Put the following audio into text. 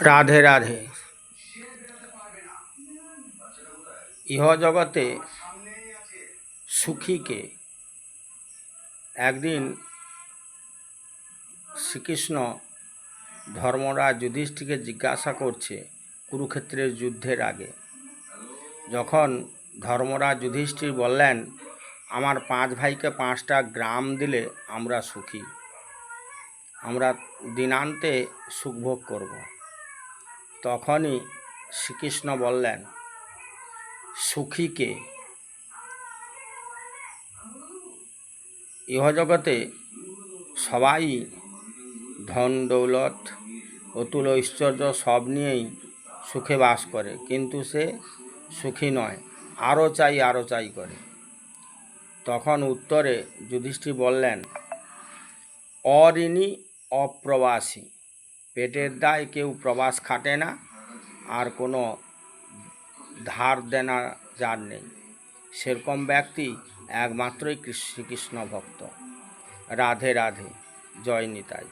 রাধে রাধে। ইহ জগতে সুখীকে একদিন শ্রীকৃষ্ণ ধর্মরাজ যুধিষ্ঠিকে জিজ্ঞাসা করছে কুরুক্ষেত্রের যুদ্ধের আগে। যখন ধর্মরাজ যুধিষ্ঠির বললেন, আমার পাঁচ ভাইকে পাঁচটা গ্রাম দিলে আমরা সুখী। আমরা দিনান্তে সুখভোগ করব। তখনই শ্রীকৃষ্ণ বললেন সুখীকে ইহজগতে সবাই ধন, দৌলত, অতুল ঐশ্বর্য সব নিয়েই সুখে বাস করে, কিন্তু সে সুখী নয়, আরও চাই আরও চাই করে। তখন উত্তরে যুধিষ্ঠির বললেন অঋণী অপ্রবাসী। পেটের দায় কেউ প্রবাস খাটে না, আর কোনো ধার দেনা যার নেই। সেরকম ব্যক্তি একমাত্রই কৃষ্ণ- শ্রীকৃষ্ণ ভক্ত। রাধে রাধে, জয় নিতাই।